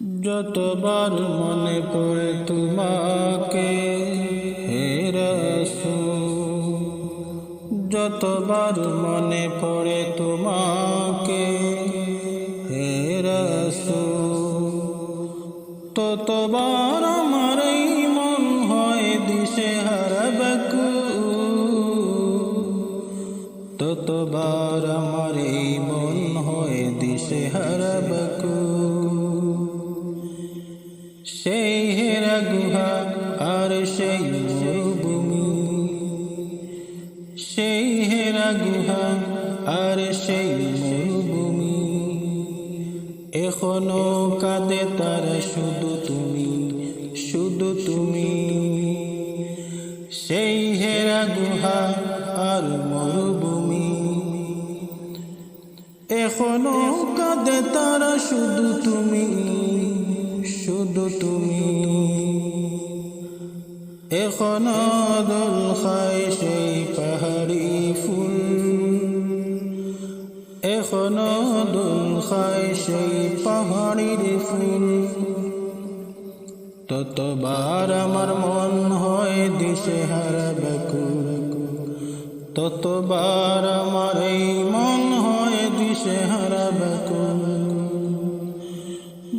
যতবার মনে পড়ে তোমাকে হে রাসূল, যতবার মনে পড়ে তোমাকে হে রাসূল, ততবার আমার মন হয় দিশে হারাবেকু। ততবার আমার মন হয় দিশে হারাবেকু। সেই হেরা গুহা আর সেই মরুভূমি। সেই হেরা গুহা আর সেই মরুভূমি। এখনও কাঁদে তারা শুধু তুমি শুধু তুমি। সেই হেরা গুহা আর মরুভূমি। এখনও কাঁদে তারা শুধু তুমি এখনও দোল খায় সেই পাহাড়ি ফুল এখনও দোল খায় সেই পাহাড়ির ফুল ততবার আমার মন হয় দিশে হারা ব্যাকুল ততবার আমার এই মন হয় দিশে হারা ব্যাকুল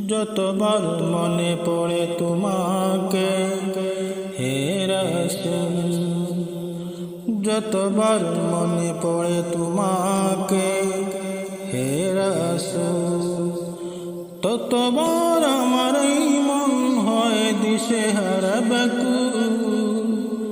যতবার মনে পড়ে তোমাকে যতবার মনে পড়ে তোমাকে হে রাসূল ততবার আমার মন হয় দিশে হারা ব্যাকুল।